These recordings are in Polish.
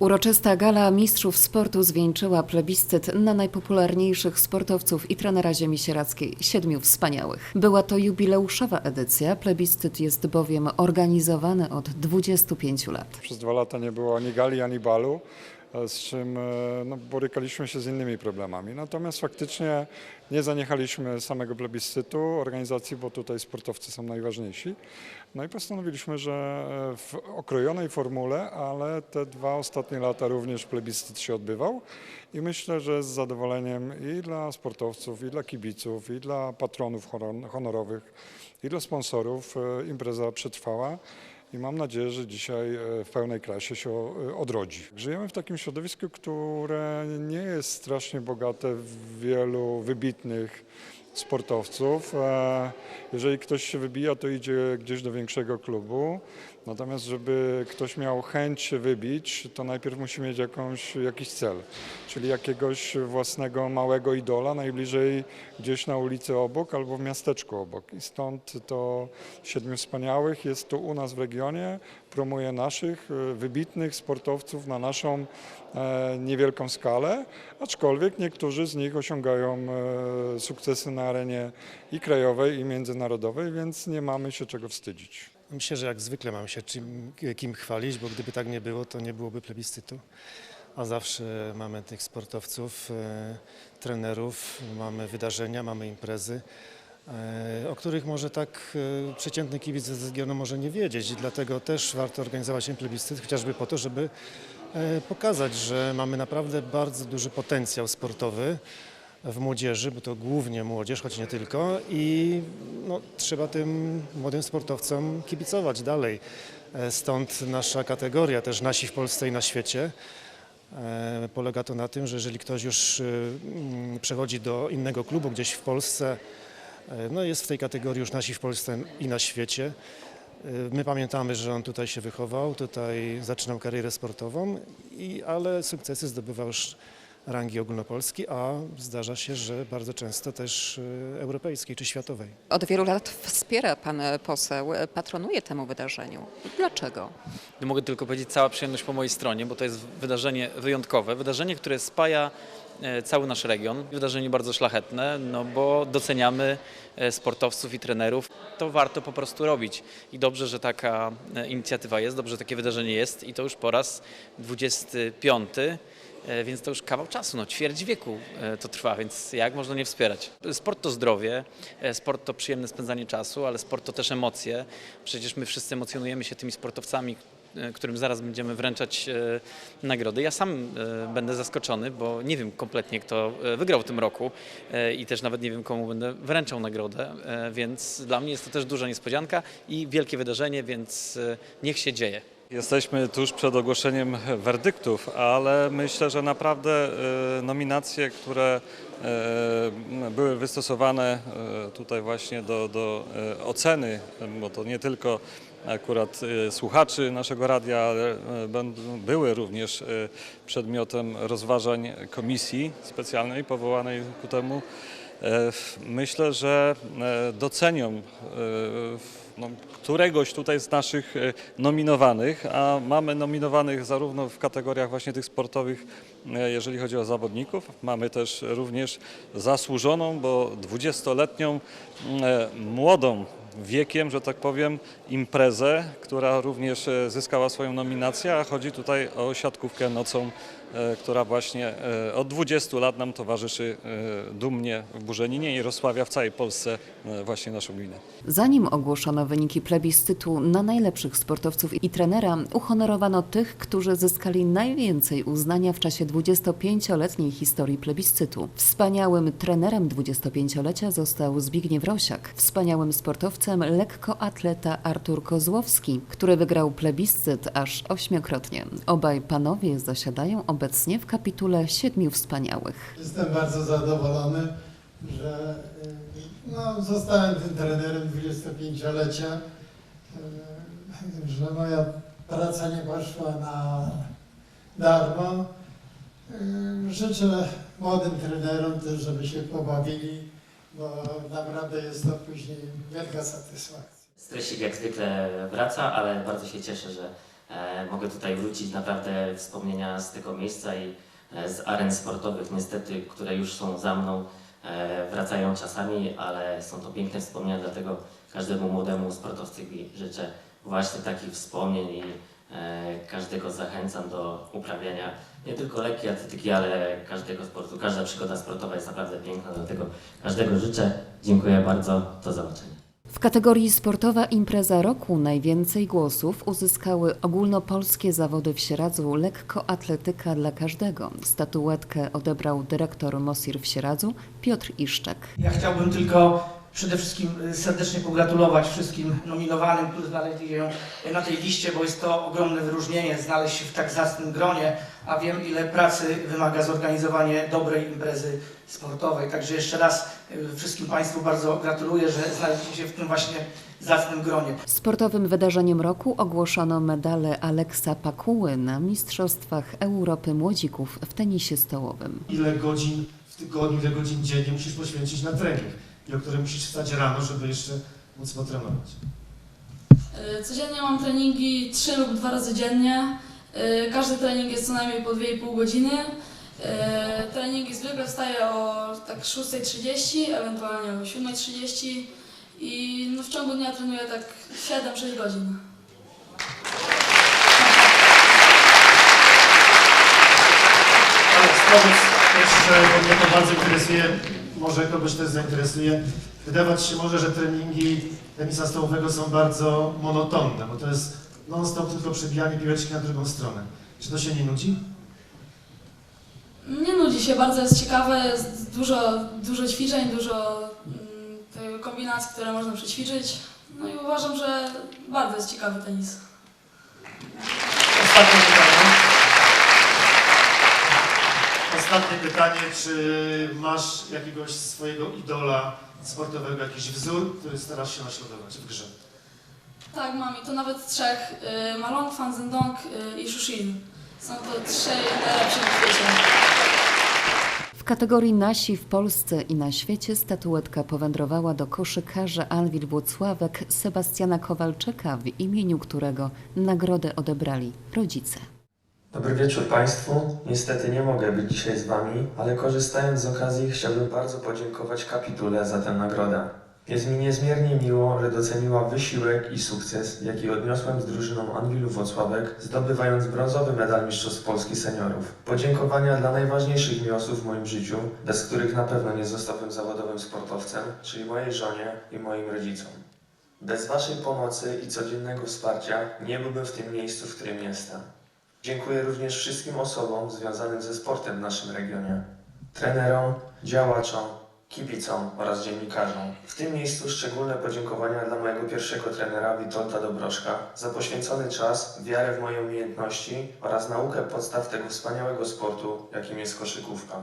Uroczysta gala mistrzów sportu zwieńczyła plebiscyt na najpopularniejszych sportowców i trenera ziemi sieradzkiej, siedmiu wspaniałych. Była to jubileuszowa edycja, plebiscyt jest bowiem organizowany od 25 lat. Przez dwa lata nie było ani gali, ani balu, z czym e, no, borykaliśmy się z innymi problemami. Natomiast faktycznie nie zaniechaliśmy samego plebiscytu, organizacji, bo tutaj sportowcy są najważniejsi. No i postanowiliśmy, że e, w okrojonej formule, ale te dwa ostatnie lata również plebiscyt się odbywał i myślę, że z zadowoleniem i dla sportowców, i dla kibiców, i dla patronów honor- honorowych, i dla sponsorów e, impreza przetrwała i mam nadzieję, że dzisiaj e, w pełnej klasie się e, odrodzi. Żyjemy w takim środowisku, które nie jest strasznie bogate w wielu wybitnych sportowców. E, Jeżeli ktoś się wybija, to idzie gdzieś do większego klubu. Natomiast, żeby ktoś miał chęć wybić, to najpierw musi mieć jakąś, jakiś cel, czyli jakiegoś własnego małego idola, najbliżej gdzieś na ulicy obok albo w miasteczku obok. I stąd to Siedmiu Wspaniałych jest tu u nas w regionie, promuje naszych e, wybitnych sportowców na naszą e, niewielką skalę, aczkolwiek niektórzy z nich osiągają e, sukcesy na arenie i krajowej, i międzynarodowej, więc nie mamy się czego wstydzić. Myślę, że jak zwykle mam się czym, kim chwalić, bo gdyby tak nie było, to nie byłoby plebiscytu. A zawsze mamy tych sportowców, e, trenerów, mamy wydarzenia, mamy imprezy, e, o których może tak e, przeciętny kibic z regionu może nie wiedzieć. I dlatego też warto organizować ten plebiscyt, chociażby po to, żeby e, pokazać, że mamy naprawdę bardzo duży potencjał sportowy w młodzieży, bo to głównie młodzież, choć nie tylko i no, trzeba tym młodym sportowcom kibicować dalej. E, Stąd nasza kategoria, też nasi w Polsce i na świecie. E, Polega to na tym, że jeżeli ktoś już e, mm, przechodzi do innego klubu gdzieś w Polsce, no jest w tej kategorii już nasi w Polsce i na świecie. My pamiętamy, że on tutaj się wychował, tutaj zaczynał karierę sportową, i, ale sukcesy zdobywał już rangi ogólnopolskiej, a zdarza się, że bardzo często też e, europejskiej czy światowej. Od wielu lat wspiera pan poseł, patronuje temu wydarzeniu. Dlaczego? Mogę tylko powiedzieć, cała przyjemność po mojej stronie, bo to jest wydarzenie wyjątkowe, wydarzenie, które spaja e, cały nasz region. Wydarzenie bardzo szlachetne, no bo doceniamy e, sportowców i trenerów. To warto po prostu robić. I dobrze, że taka e, inicjatywa jest, dobrze, że takie wydarzenie jest i to już po raz 25. e, Więc to już kawał czasu, no ćwierć wieku e, to trwa, więc jak można nie wspierać? Sport to zdrowie, e, sport to przyjemne spędzanie czasu, ale sport to też emocje. Przecież my wszyscy emocjonujemy się tymi sportowcami, którym zaraz będziemy wręczać nagrody. Ja sam będę zaskoczony, bo nie wiem kompletnie, kto wygrał w tym roku i też nawet nie wiem, komu będę wręczał nagrodę, więc dla mnie jest to też duża niespodzianka i wielkie wydarzenie, więc niech się dzieje. Jesteśmy tuż przed ogłoszeniem werdyktów, ale myślę, że naprawdę e, nominacje, które e, były wystosowane e, tutaj właśnie do, do oceny, bo to nie tylko akurat słuchaczy naszego radia, ale były również przedmiotem rozważań komisji specjalnej powołanej ku temu. Myślę, że docenią no, któregoś tutaj z naszych e, nominowanych, a mamy nominowanych zarówno w kategoriach właśnie tych sportowych, e, jeżeli chodzi o zawodników, mamy też również zasłużoną, bo 20-letnią e, młodą wiekiem, że tak powiem, imprezę, która również zyskała swoją nominację, a chodzi tutaj o siatkówkę nocą, która właśnie e, od 20 lat nam towarzyszy e, dumnie w Burzeninie i rozsławia w całej Polsce e, właśnie naszą gminę. Zanim ogłoszono wyniki plebiscytu na najlepszych sportowców i trenera, uhonorowano tych, którzy zyskali najwięcej uznania w czasie 25-letniej historii plebiscytu. Wspaniałym trenerem 25-lecia został Zbigniew Rosiak, wspaniałym sportowcem lekkoatleta Artur Kozłowski, który wygrał plebiscyt aż ośmiokrotnie. Obaj panowie zasiadają obecnie w kapitule Siedmiu Wspaniałych. Jestem bardzo zadowolony, że y, no, zostałem tym trenerem 25-lecia, y, że moja praca nie poszła na darmo. Y, Życzę młodym trenerom też, żeby się pobawili, bo naprawdę jest to później wielka satysfakcja. Stresik jak zwykle wraca, ale bardzo się cieszę, że mogę tutaj wrócić naprawdę wspomnienia z tego miejsca i e, z aren sportowych, niestety, które już są za mną, e, wracają czasami, ale są to piękne wspomnienia, dlatego każdemu młodemu sportowcowi życzę właśnie takich wspomnień i e, każdego zachęcam do uprawiania nie tylko lekkiej atletyki, ale każdego sportu. Każda przygoda sportowa jest naprawdę piękna, dlatego każdego życzę. Dziękuję bardzo, do zobaczenia. W kategorii sportowa impreza roku najwięcej głosów uzyskały ogólnopolskie zawody w Sieradzu lekkoatletyka dla każdego. Statuetkę odebrał dyrektor Mosir w Sieradzu Piotr Iszczek. Ja chciałbym tylko przede wszystkim y, serdecznie pogratulować wszystkim nominowanym, którzy znaleźli się na tej liście, bo jest to ogromne wyróżnienie znaleźć się w tak zacnym gronie, a wiem ile pracy wymaga zorganizowanie dobrej imprezy sportowej. Także jeszcze raz y, wszystkim Państwu bardzo gratuluję, że znaleźliście się w tym właśnie zacnym gronie. Sportowym wydarzeniem roku ogłoszono medale Aleksa Pakuły na Mistrzostwach Europy Młodzików w tenisie stołowym. ile godzin w tygodniu, ile godzin dziennie musisz poświęcić na trening i o której musisz wstać rano, żeby jeszcze móc potrenować. Y, Codziennie mam treningi 3 lub 2 razy dziennie. Y, Każdy trening jest co najmniej po 2,5 godziny. Y, Treningi zwykle wstaję o tak 6.30, ewentualnie o 7.30 i no w ciągu dnia trenuję tak 7-6 godzin. Ale też, że bo mnie to bardzo interesuje, może kogoś też zainteresuje. Wydawać się może, że treningi tenisa stołowego są bardzo monotonne, bo to jest non-stop tylko przebijanie piłeczki na drugą stronę. Czy to się nie nudzi? Nie nudzi się, bardzo jest ciekawe, jest dużo, dużo ćwiczeń, dużo mm, kombinacji, które można przećwiczyć. No i uważam, że bardzo jest ciekawy tenis. Ostatnie pytanie. Ostatnie pytanie, czy masz jakiegoś swojego idola sportowego, jakiś wzór, który starasz się naśladować w grze? Tak, mam i to nawet trzech. Y, Malong, Fan Zhendong y, i Shushin. Są to trzej najlepsze na świecie. W kategorii Nasi w Polsce i na świecie statuetka powędrowała do koszykarza Alwil Włocławek Sebastiana Kowalczyka, w imieniu którego nagrodę odebrali rodzice. Dobry wieczór Państwu. Niestety nie mogę być dzisiaj z Wami, ale korzystając z okazji chciałbym bardzo podziękować kapitule za tę nagrodę. Jest mi niezmiernie miło, że doceniła wysiłek i sukces, jaki odniosłem z drużyną Anwilu Włocławek, zdobywając brązowy medal Mistrzostw Polski Seniorów. Podziękowania dla najważniejszych mi osób w moim życiu, bez których na pewno nie zostałbym zawodowym sportowcem, czyli mojej żonie i moim rodzicom. Bez Waszej pomocy i codziennego wsparcia nie byłbym w tym miejscu, w którym jestem. Dziękuję również wszystkim osobom związanym ze sportem w naszym regionie. Trenerom, działaczom, kibicom oraz dziennikarzom. W tym miejscu szczególne podziękowania dla mojego pierwszego trenera Witolda Dobroszka za poświęcony czas, wiarę w moje umiejętności oraz naukę podstaw tego wspaniałego sportu, jakim jest koszykówka.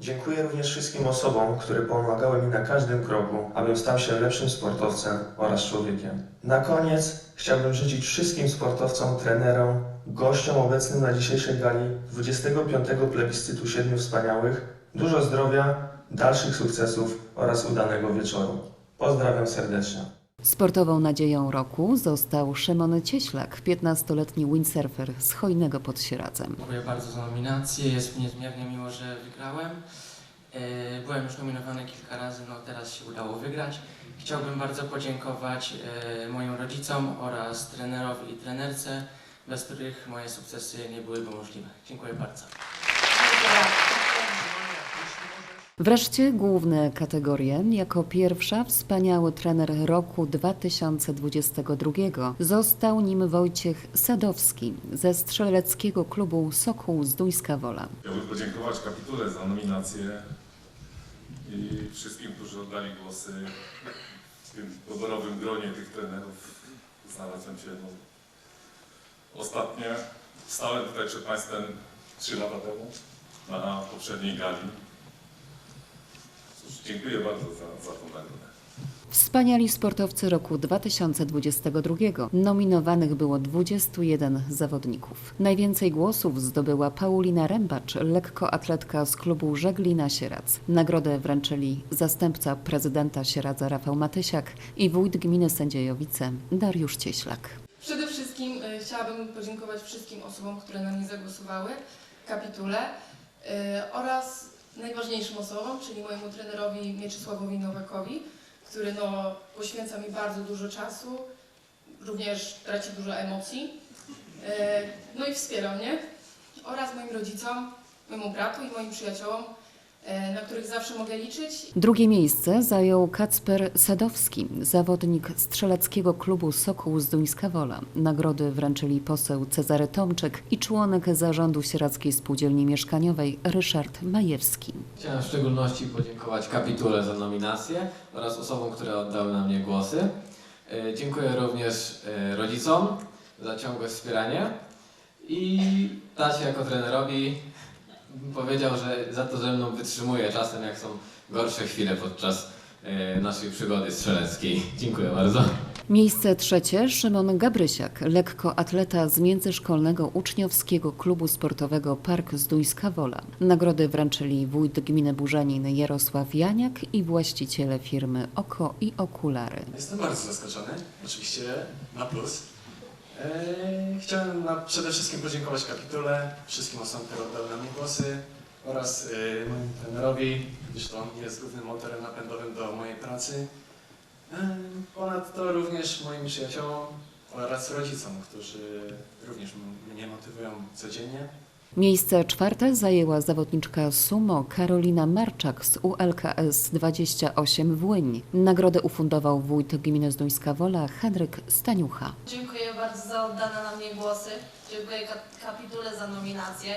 Dziękuję również wszystkim osobom, które pomagały mi na każdym kroku, abym stał się lepszym sportowcem oraz człowiekiem. Na koniec chciałbym życzyć wszystkim sportowcom, trenerom, gościom obecnym na dzisiejszej gali 25. plebiscytu Siedmiu Wspaniałych dużo zdrowia, dalszych sukcesów oraz udanego wieczoru. Pozdrawiam serdecznie. Sportową nadzieją roku został Szymon Cieślak, 15-letni windsurfer z Hojnego pod Sieradzem. Dziękuję bardzo za nominację. Jest mi niezmiernie miło, że wygrałem. E, Byłem już nominowany kilka razy, no teraz się udało wygrać. Chciałbym bardzo podziękować e, moim rodzicom oraz trenerowi i trenerce, bez których moje sukcesy nie byłyby możliwe. Dziękuję bardzo. Wreszcie główne kategorie. Jako pierwsza wspaniały trener roku 2022 został nim Wojciech Sadowski ze strzeleckiego klubu Sokół z Duńska Wola. Chciałbym podziękować kapitule za nominację i wszystkim, którzy oddali głosy w tym doborowym gronie tych trenerów. Znalazłem się no, ostatnio. Stałem tutaj przed Państwem trzy lata temu na poprzedniej gali. Dziękuję bardzo za, za tą nagrodę. Wspaniali sportowcy roku 2022. Nominowanych było 21 zawodników. Najwięcej głosów zdobyła Paulina Rębacz, lekkoatletka z klubu Żeglina Sierac. Nagrodę wręczyli zastępca prezydenta Sieradza Rafał Matysiak i wójt gminy Sędziejowice Dariusz Cieślak. Przede wszystkim e, chciałabym podziękować wszystkim osobom, które na mnie zagłosowały, kapitule y, oraz najważniejszym osobom, czyli mojemu trenerowi Mieczysławowi Nowakowi, który no, poświęca mi bardzo dużo czasu, również traci dużo emocji, y, no i wspiera mnie oraz moim rodzicom, mojemu bratu i moim przyjaciołom, na których zawsze mogę liczyć Drugie miejsce zajął Kacper Sadowski, zawodnik strzeleckiego klubu Sokół z Duńska Wola. Nagrody wręczyli poseł Cezary Tomczyk i członek zarządu Sieradzkiej Spółdzielni Mieszkaniowej Ryszard Majewski. Chciałem w szczególności podziękować kapitule za nominację oraz osobom, które oddały na mnie głosy. E, Dziękuję również e, rodzicom za ciągłe wspieranie i tacie jako trenerowi powiedział, że za to, że mną wytrzymuje czasem, jak są gorsze chwile podczas e, naszej przygody strzeleckiej. Dziękuję bardzo. Miejsce trzecie Szymon Gabrysiak, lekkoatleta z Międzyszkolnego Uczniowskiego Klubu Sportowego Park z Duńska Wola. Nagrody wręczyli wójt gminy Burzanin Jarosław Janiak i właściciele firmy Oko i Okulary. Jestem bardzo zaskoczony, oczywiście na plus. Eee, Chciałem na, przede wszystkim podziękować kapitule, wszystkim osobom, które oddały na mnie głosy oraz e, mojemu trenerowi, gdyż to on jest głównym motorem napędowym do mojej pracy. Eee, Ponadto również moim przyjaciołom oraz rodzicom, którzy również mnie motywują codziennie. Miejsce czwarte zajęła zawodniczka sumo Karolina Marczak z ULKS 28 w Łyń. Nagrodę ufundował wójt gminy Zduńska Wola Henryk Staniucha. Dziękuję bardzo za oddane na mnie głosy. Dziękuję ka- kapitule za nominację.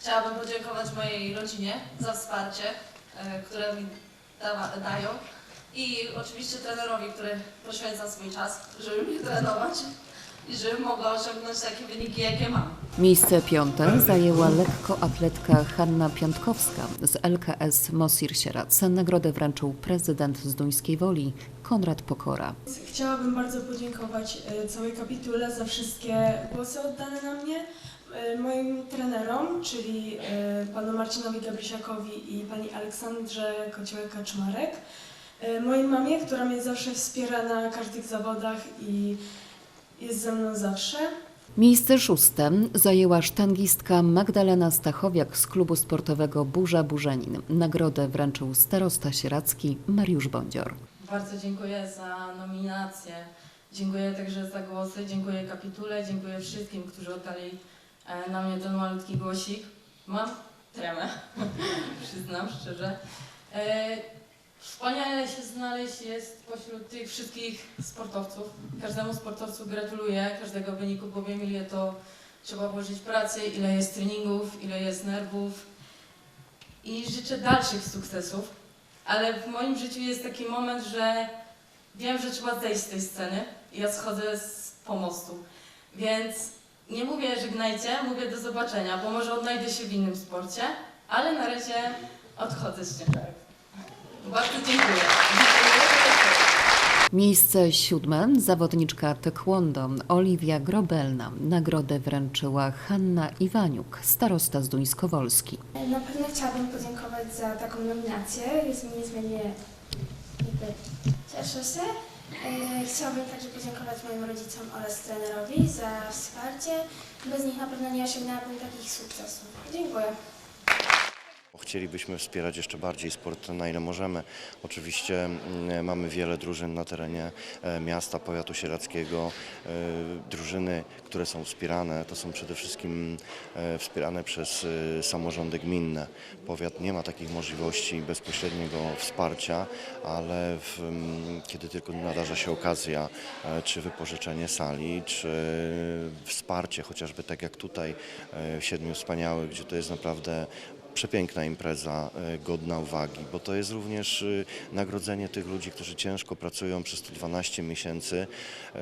Chciałabym podziękować mojej rodzinie za wsparcie, e, które mi dawa, dają. I oczywiście trenerowi, który poświęca swój czas, żeby mnie trenować i żebym mogła osiągnąć takie wyniki, jakie mam. Miejsce piąte zajęła lekkoatletka Hanna Piątkowska z LKS Mosir Sieradz. Nagrodę wręczył prezydent z Duńskiej Woli Konrad Pokora. Chciałabym bardzo podziękować e, całej kapitule za wszystkie głosy oddane na mnie, e, moim trenerom, czyli e, panu Marcinowi Gabrysiakowi i pani Aleksandrze Kociołek-Kaczmarek, mojej mamie, która mnie zawsze wspiera na każdych zawodach i jest ze mną zawsze. Miejsce szóste zajęła sztangistka Magdalena Stachowiak z klubu sportowego Burza Burzanin. Nagrodę wręczył starosta sieradzki Mariusz Bądzior. Bardzo dziękuję za nominację. Dziękuję także za głosy, dziękuję kapitule, dziękuję wszystkim, którzy oddali e, na mnie ten malutki głosik. Mam tremę, przyznam szczerze. Wspaniale się znaleźć jest pośród tych wszystkich sportowców. Każdemu sportowcu gratuluję każdego wyniku, bo wiem ile to trzeba włożyć pracy, ile jest treningów, ile jest nerwów i życzę dalszych sukcesów. Ale w moim życiu jest taki moment, że wiem, że trzeba zejść z tej sceny ja schodzę z pomostu. Więc nie mówię żegnajcie, mówię do zobaczenia, bo może odnajdę się w innym sporcie, ale na razie odchodzę z ciężarek. Bardzo dziękuję. Miejsce siódme zawodniczka taekwondo Oliwia Grobelna. Nagrodę wręczyła Hanna Iwaniuk, starosta z Duńskowolski. Na pewno chciałabym podziękować za taką nominację. Jest mi niezmiernie jakby cieszę się. E, Chciałabym także podziękować moim rodzicom oraz trenerowi za wsparcie. Bez nich na pewno nie osiągnęłabym takich sukcesów. Dziękuję. Chcielibyśmy wspierać jeszcze bardziej sport na ile możemy. Oczywiście mm, mamy wiele drużyn na terenie e, miasta, powiatu sieradzkiego. E, Drużyny, które są wspierane, to są przede wszystkim e, wspierane przez samorządy gminne. Powiat nie ma takich możliwości bezpośredniego wsparcia, ale w, mm, kiedy tylko nadarza się okazja, czy wypożyczenie sali, czy wsparcie, chociażby tak jak tutaj w Siedmiu Wspaniałych, gdzie to jest naprawdę przepiękna impreza, e, godna uwagi, bo to jest również y, nagrodzenie tych ludzi, którzy ciężko pracują przez te 12 miesięcy, e,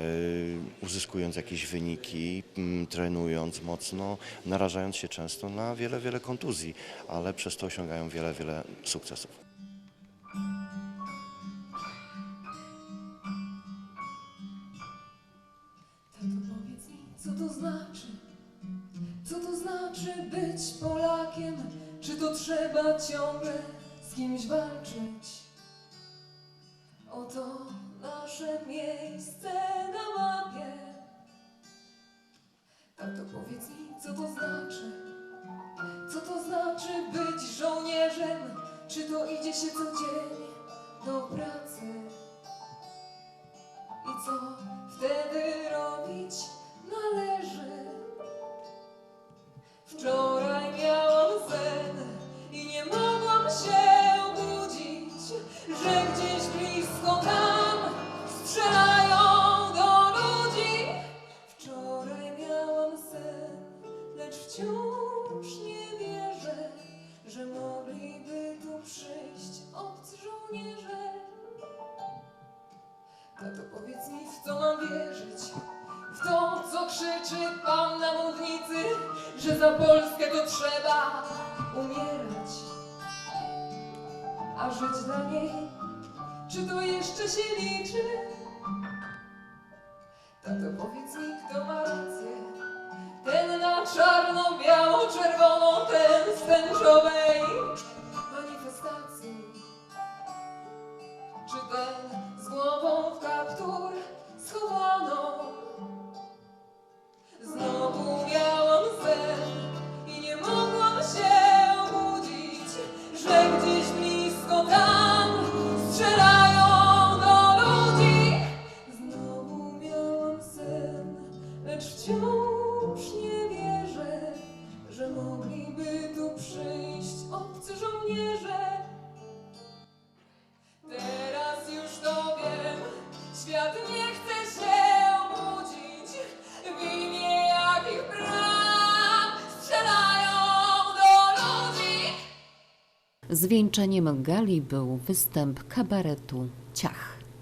uzyskując jakieś wyniki, trenując mocno, narażając się często na wiele, wiele kontuzji, ale przez to osiągają wiele, wiele sukcesów. Co to znaczy? Co to znaczy być Polakiem? Czy to trzeba ciągle z kimś walczyć? Oto nasze miejsce na mapie. Tato, powiedz mi, co to znaczy? Co to znaczy być żołnierzem? Czy to idzie się codziennie do pracy? I co wtedy robić należy? Wczoraj miałam A żyć dla niej, czy to jeszcze się liczy? Tato, powiedz mi, kto ma rację? Ten na czarno, biało, czerwono, ten z Zwieńczeniem gali był występ kabaretu Ciach.